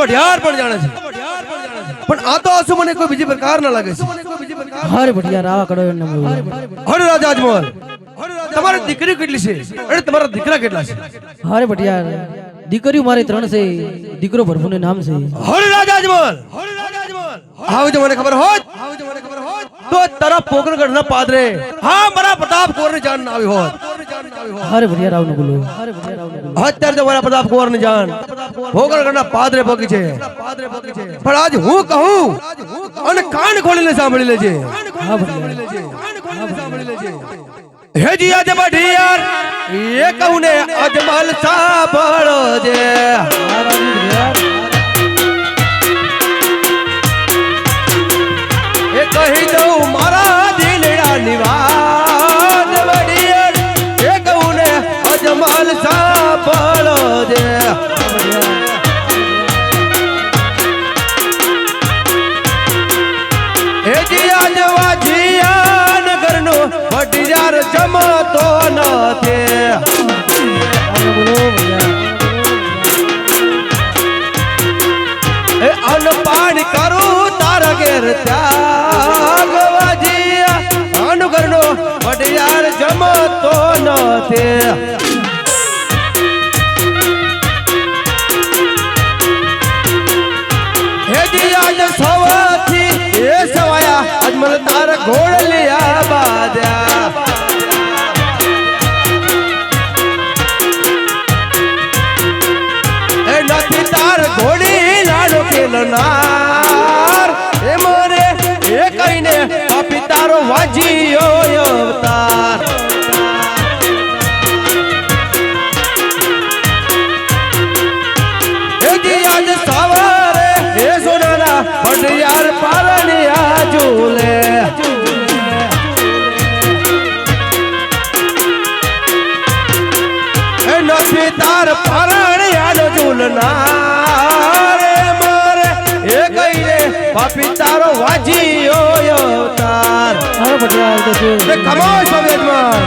વઢિયાર પણ જાણે છે. પણ આ તો આસુ મને કોઈ બીજી પ્રકાર ના લાગે છે. હારે વઢિયાર આવા કડો. હરે રાજા અજમલ તમારી દીકરી કેટલી છે? અને તમારા દીકરા કેટલા છે? હારે વઢિયાર દીકરીઓ મારી ત્રણ છે. દીકરો ભરભુને નામ છે. હરે રાજા અજમલ. આવું જો મને ખબર હોત તો તારા પોકરગઢ ના પાદરે હા મારા પ્રતાપ કોરની જાન ના આવી હોત. હરે ભટિયાર આવું ન બોલો. હારે ભટિયાર આવું ન બોલો. અત્યારે તો મારા પ્રતાપ કુંવરની જાન ભોગળગઢ ના પાદરે પગી છે. પણ આજ હું કહું, અને કાન ખોલીને સાંભળી લેજે. હા ભટિયાર હે જી આજ બઢિયાર એ કહું ને અજમલ સાંભળો જે પાણી કરું તાર ઘેર ત્યાગ વાજિયા. અનુગરનો વડિયાર જમતો નથી. સવાથી એ સવાયા આજ મને ઘોડ ਲਿਆ છે એ કમાલ સવેદમાં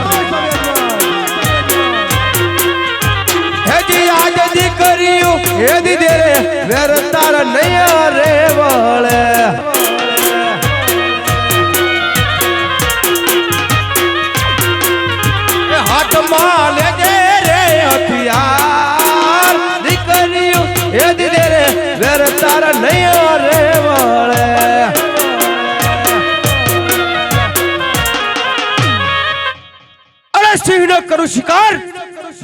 હે જી, આજ દીકરીઓ હે દીદે રે વેર તાર રે વળે. કરું શિકાર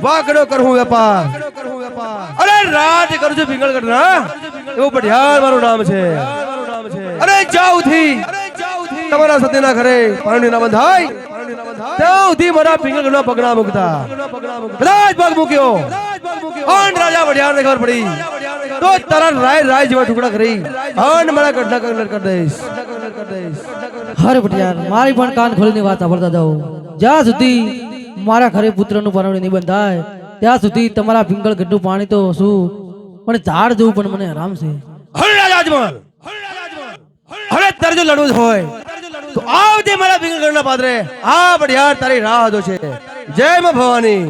વાઘનો કરું વેપાર અરે રાજ કરું છું પિંગળગઢ ના એવું પઢિયાર મારું નામ છે અરે જાઉથી તમારા સતીના ઘરે પાણી ના બંધાય ત્યાં સુધી મૂકતા મૂક્યો અન રાજા વઢિયાર ખબર પડી તો તારા રાય રાય જેવા ટુકડા કરી અન મારા મારી પણ કાન ખોલીને વાત સાંભળતા જાઓ જ્યાં સુધી મારા ઘરે પુત્રનું પરણું નહીં બંધાય. ત્યાં સુધી તમારા પિંગળ ગઢનું પાણી તો શું? પણ ઝાડ જેવું પણ મને આરામ છે. હવે તારે જો લડવું હોય, તો આવજે મારા પિંગળગઢના પાદરે. આ પઢિયાર તારી રાહ જો છે જય માં ભવાની.